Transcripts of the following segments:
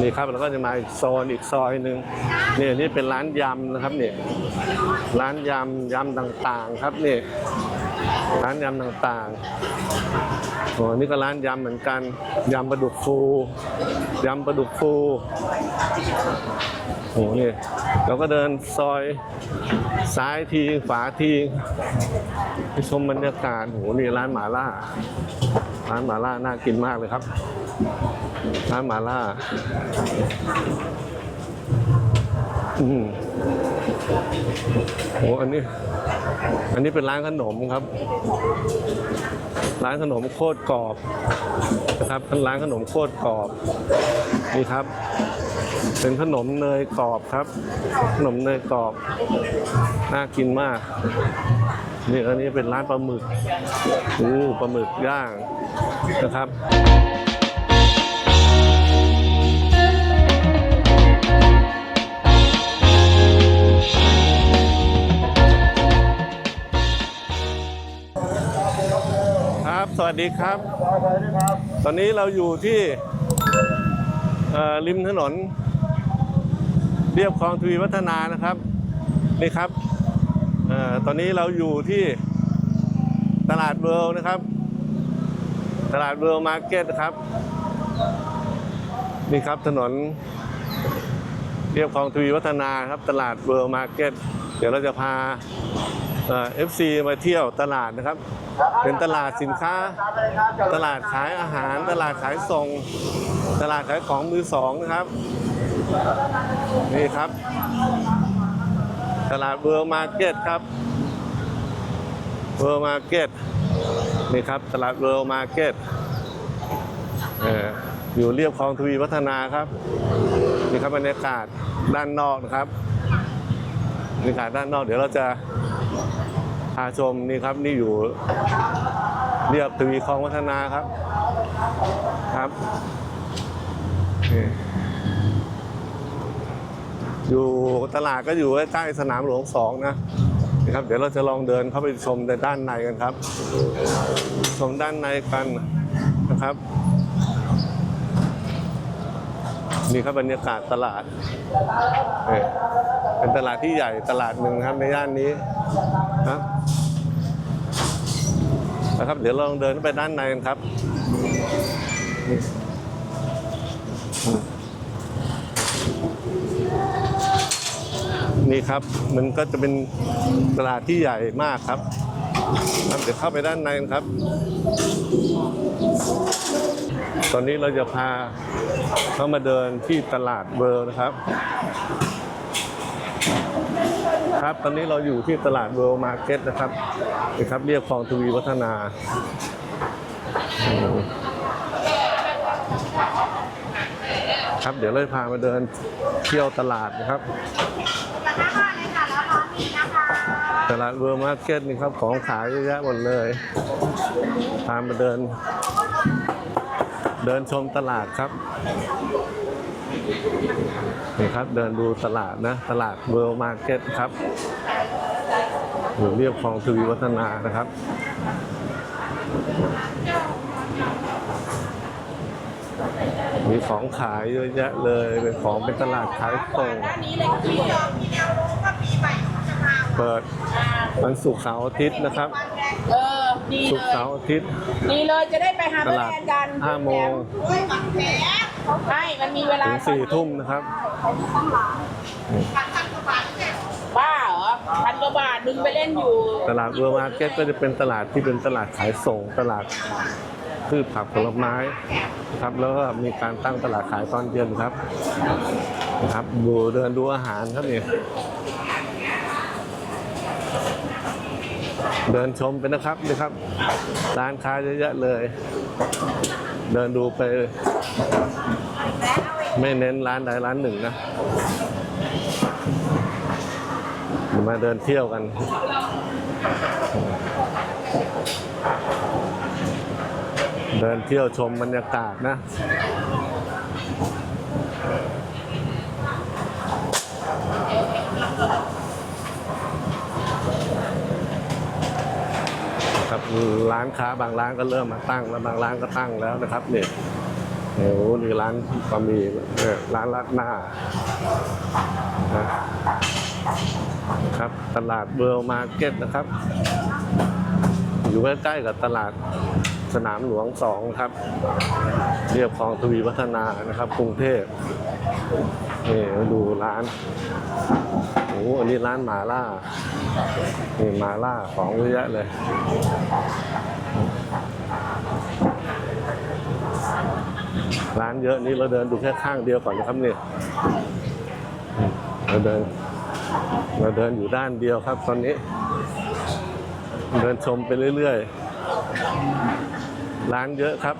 นี่ครับแล้วก็จะมาอีกโซนอีกซอยหนึ่งนี่นี่เป็นร้านยำนะครับนี่ร้านยำยำต่างๆครับนี่ร้านยำต่างๆโอ้นี่ก็ร้านยำเหมือนกันยำปลาดุกฟูยำปลาดุกฟูโอ้นี่เราก็เดินซอยซ้ายทีขวาทีไปชมบรรยากาศโอ้นี่ร้านหมาล่า ร้านหมาล่าน่ากินมากเลยครับ ร้านหมาล่า อืมโหอันนี้ อันนี้เป็นร้านขนมครับ ร้านขนมโคตรกรอบนะครับเป็นร้านขนมโคตรกรอบ นี่ครับ เป็นขนมเนยกรอบครับ ขนมเนยกรอบ น่ากินมากนี่อันนี้เป็นร้านปลาหมึกอู้ปลาหมึกย่าง นะครับครับ สวัสดีครับ ตอนนี้เราอยู่ที่เอ่อริมถนน เรียบคลองทวีวัฒนานะครับ นี่ครับเออตอนนี้เราอยู่ที่ตลาดเวิลด์นะครับ ตลาดเวิลด์มาร์เก็ตครับ นี่ครับถนนเรียบคลองทวีวัฒนาครับตลาดเวิลด์มาร์เก็ตเดี๋ยวเราจะพาเอฟซีมาเที่ยวตลาดนะครับ เป็นตลาดสินค้า ตลาดขายอาหาร ตลาดขายส่ง ตลาดขายของมือสองนะครับ นี่ครับ ตลาดเวิร์มาร์เก็ตครับเวิร์มาร์เก็ต นี่ครับตลาดเวิร์มาร์เก็ตอยู่เรียบคลองทวีวัฒนาครับ นี่ครับบรรยากาศด้านนอกนะครับบรรยากาศด้านนอกเดี๋ยวเราจะพาชมนี่ครับนี่อยู่เรียบทวีคลองวัฒนาครับครับอยู่ตลาดก็อยู่ใกล้สนามหลวงสองนะ นะครับ เดี๋ยวเราจะลองเดินเข้าไปชมในด้านในกันครับ ชมด้านในกันนะครับ นี่ครับบรรยากาศตลาด เป็นตลาดที่ใหญ่ตลาดหนึ่งครับในย่านนี้ครับนะครับ เดี๋ยวเราลองเดินไปด้านในกันครับ นี่ครับ มันก็จะเป็นตลาดที่ใหญ่มากครับครับเดี๋ยวเข้าไปด้านในครับ ตอนนี้เราจะพาเข้ามาเดินที่ตลาดเบอร์นะครับ ครับตอนนี้เราอยู่ที่ตลาดเวิลด์มาร์เก็ตนะครับนี่ครับเรียบคลองทวีวัฒนาครับเดี๋ยวเราพามาเดินเที่ยวตลาดนะครับ ตลาดเวิลด์มาร์เก็ตนี่ครับของขายเยอะแยะหมดเลยพามาเดิน เดินชมตลาดครับนี่ครับเดินดูตลาดนะตลาดเวิลด์มาร์เก็ตครับอยู่เรียบคลองทวีวัฒนานะครับมีของขายเยอะแยะเลย เป็นของเป็นตลาดขายส่งด้านนี้เลยค่ะพี่ยอมพี่แนวโน้มว่าปีใหม่เขาจะมาเปิด วันศุกร์เสาร์อาทิตย์นะครับเออดีศุกเลร์ยเสาร์อาทิตย์ ดีเลยจะได้ไปหาตเพื่อนลาดแทนกัน5โมงด้วยบัตรแผลใช่มันมีเวลาถึง4ทุ่มนะครับบ้าเหรอพันกว่าบาทดึงไปเล่นอยู่ตลาดเวิร์มาร์เก็ตก็จะเป็นตลาดที่เป็นตลาดขายส่งตลาดพืชผักผลไม้ครับแล้วก็มีการตั้งตลาดขายตอนเย็นครับนะครับดูเดินดูอาหารครับนี่ เดินชมไปนะครับนี่ครับ ร้านค้าเยอะแยะเลย เดินดูไป ไม่เน้นร้านใดร้านหนึ่งนะมาเดินเที่ยวกันเดินเที่ยวชมบรรยากาศนะ ร้านค้าบางร้านก็เริ่มมาตั้ง แล้วบางร้านก็ตั้งแล้วนะครับ เนี่ยโอ้โหนี่ร้านบะหมี่ร้านรัดหน้านะครับตลาดเบอร์มาร์เก็ตนะครับ อยู่ใกล้ๆกับตลาดสนามหลวงสองครับ เรียบคลองทวีวัฒนานะครับ กรุงเทพนี่มาดูร้านโอ้โหอันนี้ร้านหมาล่า นี่มาล่าของเยอะแยะเลย ร้านเยอะนี่เราเดินดูแค่ข้างเดียวก่อนนะครับเนี่ยเราเดินเราเดินอยู่ด้านเดียวครับ ตอนนี้ เดินชมไปเรื่อยๆ ร้านเยอะครับ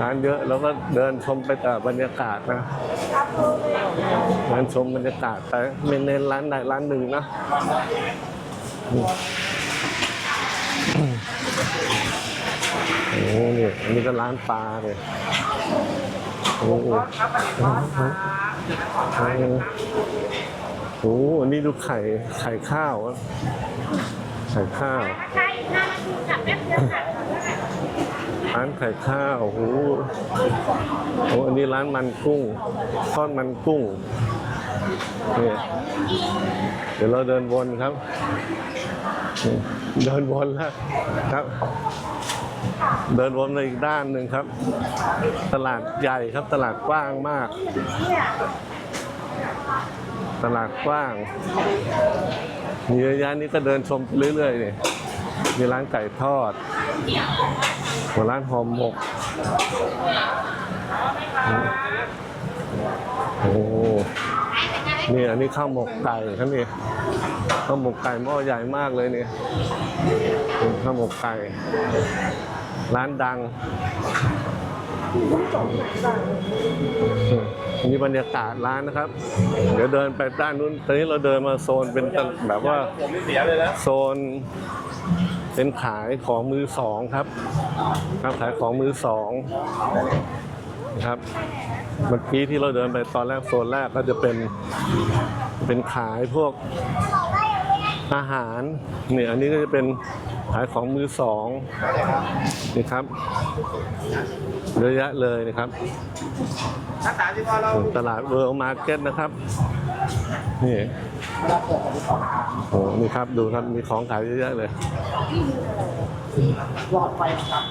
ร้านเยอะแล้วก็เดินชมไปแต่บรรยากาศนะ เดินชมบรรยากาศไปไม่เน้นร้านใดร้านหนึ่งนะโอ้โหนี่อันนี้ก็ร้านปลาเลยโอ้โหโอ้โหอันนี้ดูไข่ไข่ข้าวอะไข่ข้าว ร้านไข่ข้าวโอ้โหโอ้อันนี้ร้านมันกุ้งทอดมันกุ้งนี่เดี๋ยวเราเดินวนครับ เดินวนแล้วครับ เดินวนไปอีกด้านหนึ่งครับ ตลาดใหญ่ครับตลาดกว้างมาก ตลาดกว้างมีเยอะแยะนี่ก็เดินชมไปเรื่อยๆนี่มีร้านไก่ทอด หัวร้านหอมหมก โอ้โหนี่อันนี้ข้าวหมกไก่ครับนี่ข้าวหมกไก่หม้อใหญ่มากเลยนี่นี่ข้าวหมกไก่ ร้านดังนี่บรรยากาศร้านนะครับ เดี๋ยวเดินไปด้านนู้น ตอนนี้เราเดินมาโซนเป็นแบบว่าโซน เป็นขายของมือสองครับครับขายของมือสองนะครับเมื่อกี้ที่เราเดินไปตอนแรกโซนแรกก็จะเป็นเป็นขายพวกอาหารเนี่ยอันนี้ก็จะเป็นขายของมือสองนี่ครับเยอะแยะเลยนะครับถ้าสามสิบพอเราตลาดเวิร์มาร์เก็ตนะครับนี่ โอ้นี่ครับดูครับมีของขายเยอะแยะเลยหลอดไฟครับ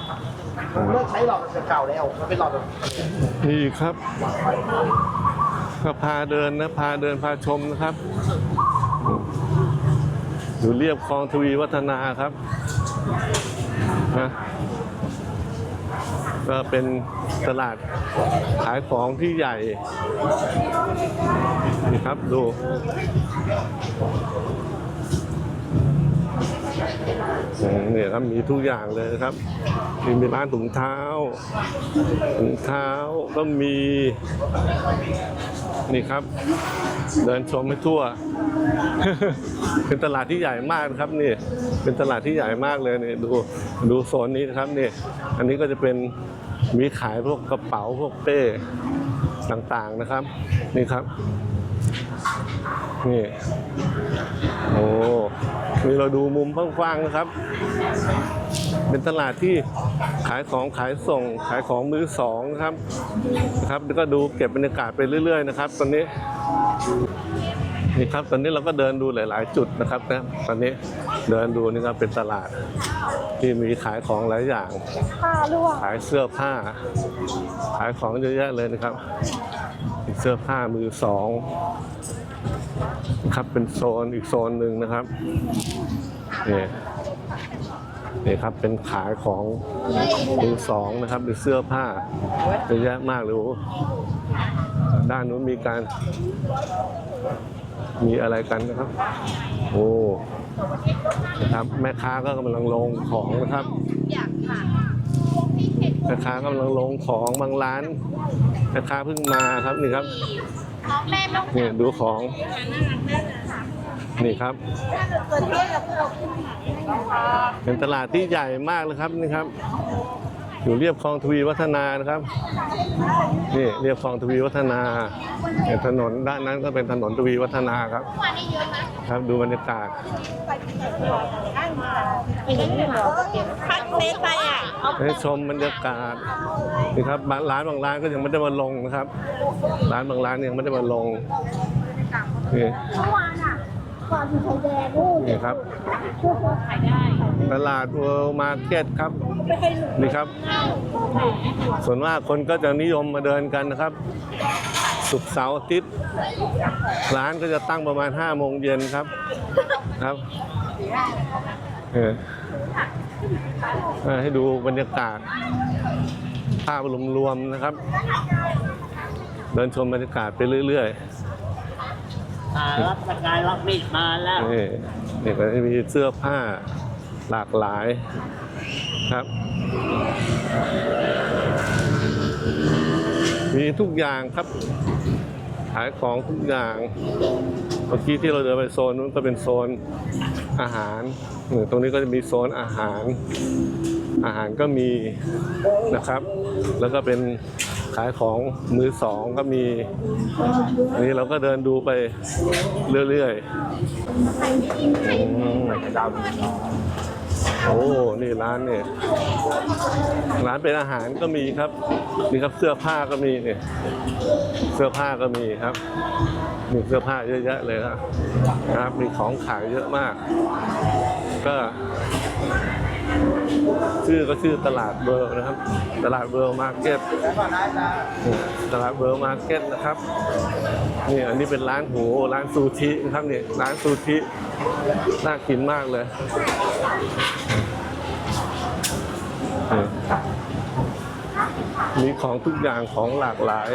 เลิกใช้หลอดแบบเก่าแล้วมันเป็นหลอดแบบนี่ครับก็พาเดินนะพาเดินพาชมนะครับ อยู่เรียบคลองทวีวัฒนาครับนะ ก็เป็นตลาดขายของที่ใหญ่ นี่ครับดูเนี่ยครับมีทุกอย่างเลยครับ มีมีร้านถุงเท้าถุงเท้าก็มี นี่ครับ เดินชมให้ทั่ว เป็นตลาดที่ใหญ่มากครับนี่ เป็นตลาดที่ใหญ่มากเลยนี่ดูดูโซนนี้นะครับนี่ อันนี้ก็จะเป็น มีขายพวกกระเป๋าพวกเป้ต่างๆนะครับ นี่ครับ นี่ โอ้นี่เราดูมุมกว้างๆนะครับ เป็นตลาดที่ขายของขายส่งขายของมือสองนะครับนะครับ แล้วก็ดูเก็บบรรยากาศไปเรื่อย ๆ นะครับ ตอนนี้ นี่ครับตอนนี้เราก็เดินดูหลาย ๆ จุดนะครับนะตอนนี้เดินดูนี่ครับเป็นตลาด ที่มีขายของหลายอย่าง ผ้าล่วงขายเสื้อผ้า ขายของเยอะแยะเลยนะครับมีเสื้อผ้ามือสองนะครับเป็นโซนอีกโซนหนึ่งนะครับนี่นี่ครับเป็นขายของมือสองนะครับเป็นเสื้อผ้าเยอะแยะมากเลยโอ้โหด้านนู้นมีการ มีอะไรกันนะครับ โอ้นะครับ แม่ค้าก็กำลังลงของนะครับแม่ค้ากำลังลงของบางร้านแม่ค้าเพิ่งมาครับนี่ครับของแม่ต้องนี่ดูของนี่ครับเกิดเรื่องกับเราเป็นตลาดที่ใหญ่มากเลยครับนี่ครับ อยู่เรียบคลองทวีวัฒนานะครับนี่เรียบคลองทวีวัฒนาถนนด้านนั้นก็เป็นถนนทวีวัฒนาครับ ครับดูบรรยากาศไปอะเอาให้ชมบรรยากาศนี่ครับร้านบางร้านก็ยังไม่ได้มาลงนะครับ ร้านบางร้านยังไม่ได้มาลงนี่ ก่อนอยู่ชายแดนนู่นนี่ครับขายได้ตลาดเวิลด์มาร์เก็ตครับ นี่ครับ ส่วนมากคนก็จะนิยมมาเดินกันนะครับ สุกร์เสาร์อาทิตย์ ร้านก็จะตั้งประมาณ5โมงเย็นครับ ครับเออเออให้ดูบรรยากาศ ภาพรวมๆนะครับ เดินชมบรรยากาศไปเรื่อย อ่ารับประกายรับมีดมาแล้ว นี่นี่ก็จะมีเสื้อผ้าหลากหลายครับ มีทุกอย่างครับ ขายของทุกอย่าง เมื่อกี้ที่เราเดินไปโซนนู้นก็เป็นโซนอาหารเนี่ยตรงนี้ก็จะมีโซนอาหาร อาหารก็มีนะครับ แล้วก็เป็น ขายของมือสองก็มี อันนี้เราก็เดินดูไปเรื่อยๆ โอ้ นี่ร้านเนี่ย ร้านเป็นอาหารก็มีครับ นี่ครับเสื้อผ้าก็มีเนี่ย เสื้อผ้าก็มีครับ มีเสื้อผ้าเยอะแยะเลยครับนะครับ มีของขายเยอะมาก ก็ ชื่อก็ชื่อตลาดเบอร์นะครับ ตลาดเบอร์มาร์เก็ตตลาดเบอร์มาร์เก็ตนะครับนี่อันนี้เป็นร้านหูร้านซูชินะครับเนี่ยร้านซูชิน่ากินมากเลยมีของทุกอย่างของหลากหลาย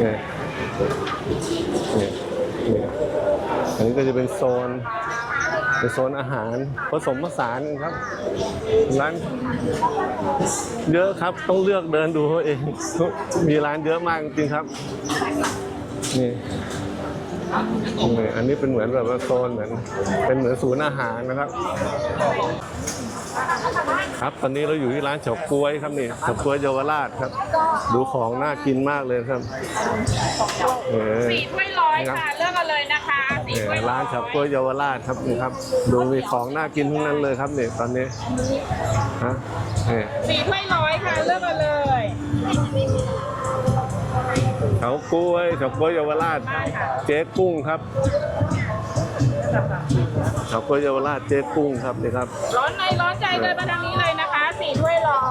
นี่นี่นี่อันนี้ก็จะเป็นโซน เป็นโซนอาหารผสมผสานครับ ร้านเยอะครับต้องเลือกเดินดูเอาเอง มีร้านเยอะมากจริงๆครับนี่นี่อันนี้เป็นเหมือนแบบว่าโซนเหมือนเป็นเหมือนศูนย์อาหารนะครับ ครับตอนนี้เราอยู่ที่ร้านเฉาก๊วยครับนี่เฉาก๊วยเยาวราชครับ ดูของน่ากินมากเลยครับเออสี่ถ้วยร้อยค่ะเลือกกันเลยนะคะสี่ เนี่ยถ้วยร้ร้าอนยเฉาก๊วยเยาวราชครับนี่ครับ ดูมีของน่ากินทั้งนั้นเลยครับเนี่ยตอนนี้ฮะนี่สี่ถ้วยร้อยค่ะเลือกกันเลยเฉาก๊วยเฉาก๊วยเยาวราช เจ๊กุ้งครับเฉาก๊วยเยาวราชเจ๊กุ้งครับนี่ครับ ร้อนในร้อนใจเลยมาทางนี้เลยนะคะสี่ถ้วยร้อย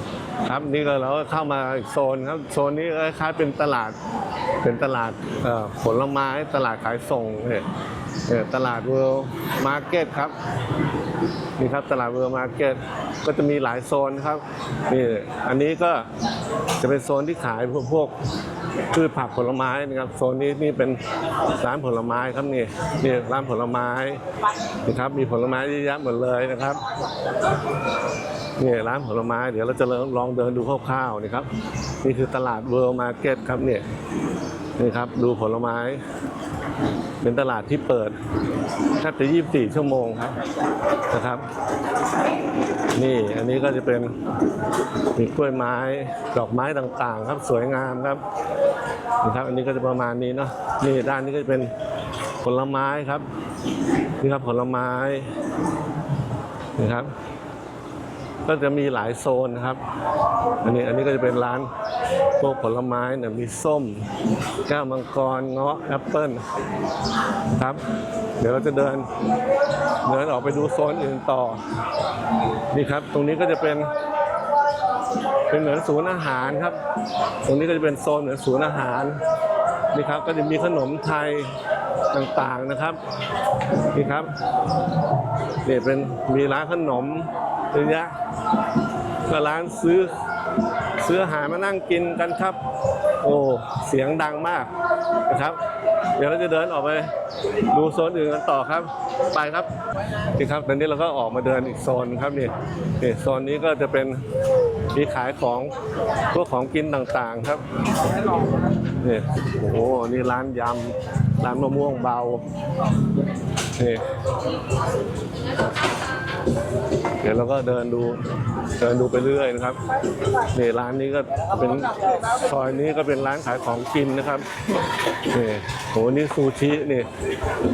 ครับนี่ก็เราก็เข้ามาอีกโซนครับโซนนี้คล้ายๆเป็นตลาดเป็นตลาดเอ่อผลไม้ตลาดขายส่งเนี่ยเนี่ย ตลาดเวิลด์มาร์เก็ตครับนี่ครับตลาดเวิลด์มาร์เก็ตก็จะมีหลายโซนครับนี่อันนี้ก็จะเป็นโซนที่ขายพวกพวกพืชผักผลไม้นะครับโซนนี้นี่เป็นร้านผลไม้ครับนี่นี่ร้านผลไม้นะครับมีผลไม้เยอะแยะหมดเลยนะครับนี่ร้านผลไม้เดี๋ยวเราจะลองเดินดูคร่าวๆนี่ครับนี่คือตลาดเวิลด์มาร์เก็ตครับเนี่ยนี่ครับดูผลไม้ เป็นตลาดที่เปิดแทบจะ 24 ชั่วโมงครับนะครับ นี่อันนี้ก็จะเป็นมีกล้วยไม้ดอกไม้ต่างๆ ครับสวยงามครับนี่ครับ อันนี้ก็จะประมาณนี้เนาะนี่ด้านนี้ก็จะเป็นผลไม้ครับ นี่ครับผลไม้นี่ครับ ก็จะมีหลายโซนนะครับ อันนี้อันนี้ก็จะเป็นร้านพวกผลไม้เนี่ยมีส้ม แก้วมังกรเงาะแอปเปิ้ลครับ เดี๋ยวเราจะเดินเดินออกไปดูโซนอื่นต่อ นี่ครับ ตรงนี้ก็จะเป็น เป็นเหมือนศูนย์อาหารครับ ตรงนี้ก็จะเป็นโซนเหมือนศูนย์อาหารนี่ครับก็จะมีขนมไทยต่างๆนะครับนี่ครับนี่เป็นมีร้านขนมเยอะแยะ ก็ร้านซื้อซื้ออาหารมานั่งกินกันครับ โอ้เสียงดังมากนะครับ เดี๋ยวเราจะเดินออกไปดูโซนอื่นกันต่อครับ ไปครับนี่ครับตอนนี้เราก็ออกมาเดินอีกโซนครับนี่นี่โซนนี้ก็จะเป็นมีขายของพวกของกินต่างๆครับนี่โอ้โหนี่ร้านยำร้านมะม่วงเบานี่ ดี๋ยวเราก็เดินดูเดินดูไปเรื่อยนะครับนี่ร้านนี้ก็เป็นซอยนี้ก็เป็นร้านขายของกินนะครับนี่โหนี่ซูชินี่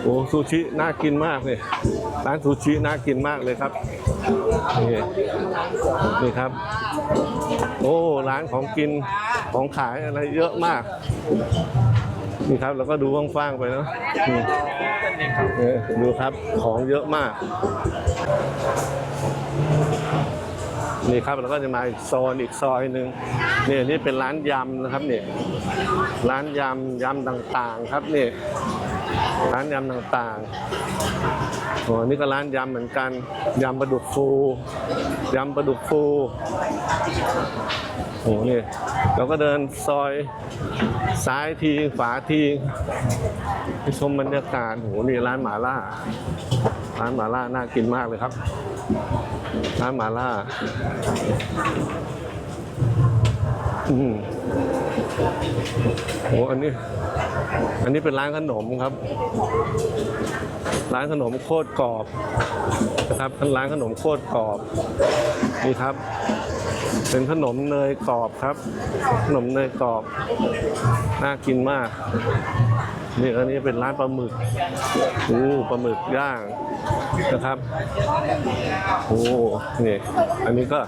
โอ้ซูชิน่ากินมากนี่ร้านซูชิน่ากินมากเลยครับนี่นี่ครับ โอ้ร้านของกินของขายอะไรเยอะมากนี่ครับเราก็ดูว่างๆไปเนาะนี่ดูครับของเยอะมาก นี่ครับเราก็จะมาอีกโซนอีกซอยหนึ่งนี่นี่เป็นร้านยำนะครับนี่ร้านยำยำต่างๆครับนี่ร้านยำต่างๆโอ้นี่ก็ร้านยำเหมือนกันยำปลาดุกฟูยำปลาดุกฟูโอ้นี่เราก็เดินซอยซ้ายทีขวาทีไปชมบรรยากาศโหนี่ร้านหมาล่า ร้านหมาล่าน่ากินมากเลยครับ ร้านหมาล่า อืมโอ้อันนี้ อันนี้เป็นร้านขนมครับ ร้านขนมโคตรกรอบนะครับร้านขนมโคตรกรอบ นี่ครับ เป็นขนมเนยกรอบครับ ขนมเนยกรอบ น่ากินมาก นี่อันนี้เป็นร้านปลาหมึกโอ้ปลาหมึกย่าง นะครับ โอ้นี่อันนี้ก็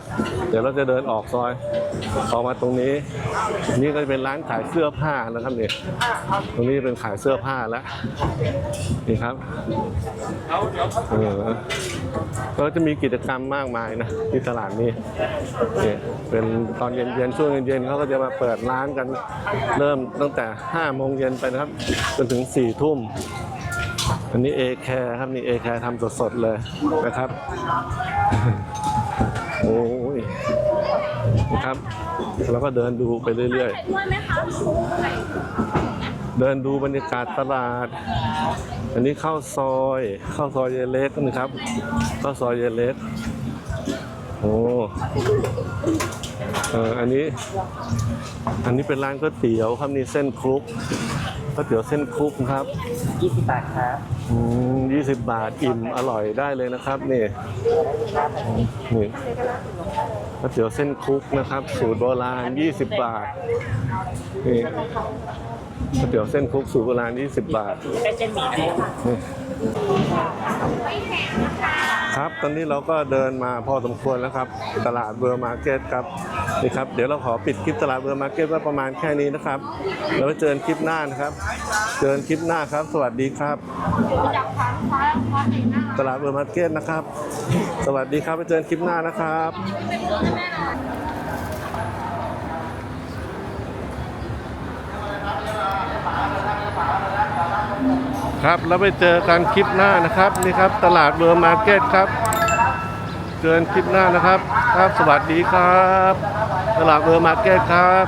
เดี๋ยวเราจะเดินออกซอยออกมาตรงนี้ นี่ก็จะเป็นร้านขายเสื้อผ้านะครับเนี่ยตรงนี้เป็นขายเสื้อผ้าแล้วนี่ครับเออก็จะมีกิจกรรมมากมายนะที่ตลาดนี้เนี่ยเป็นตอนเย็นๆช่วงเย็นๆเขาก็จะมาเปิดร้านกันเริ่มตั้งแต่5โมงเย็นไปนะครับจนถึง4ทุ่ม อันนี้เอแคร์ครับนี่เอแคร์ทำสดๆเลยนะครับ โอ้ยนะครับแล้วก็เดินดูไปเรื่อยๆ เดินดูบรรยากาศตลาด อันนี้เข้าซอยเข้าซอยเยเล็กนะครับเข้าซอยเยเล็กโอ้เอออันนี้ อันนี้เป็นร้านก๋วยเตี๋ยวครับนี่เส้นคลุก ก๋วยเตี๋ยวเส้นคลุกครับ20บาทครับยี่สิบบาทอิ่มอร่อยได้เลยนะครับนี่นี่ก๋วยเตี๋ยวเส้นคลุกนะครับ สูตรโบราณ 20 บาทนี่ ก๋วยเตี๋ยวเส้นคลุกสูตรโบราณ20 บาทเป็นเส้นหมี่นะ นี่ครับ ตอนนี้เราก็เดินมาพอสมควรแล้วครับ ตลาดเบอร์มาร์เก็ตครับ นี่ครับ เดี๋ยวเราขอปิดคลิปตลาดเบอร์มาร์เก็ตไว้ประมาณแค่นี้นะครับ แล้วไว้เจอกันคลิปหน้านะครับ เจอกันคลิปหน้าครับ สวัสดีครับ ตลาดเบอร์มาร์เก็ตนะครับ สวัสดีครับ ไปเจอกันคลิปหน้านะครับ ครับแล้วไปเจอกันคลิปหน้านะครับ นี่ครับ ตลาดเบอร์มาร์เก็ตครับ เจอกันคลิปหน้านะครับ ครับสวัสดีครับ ตลาดเบอร์มาร์เก็ตครับ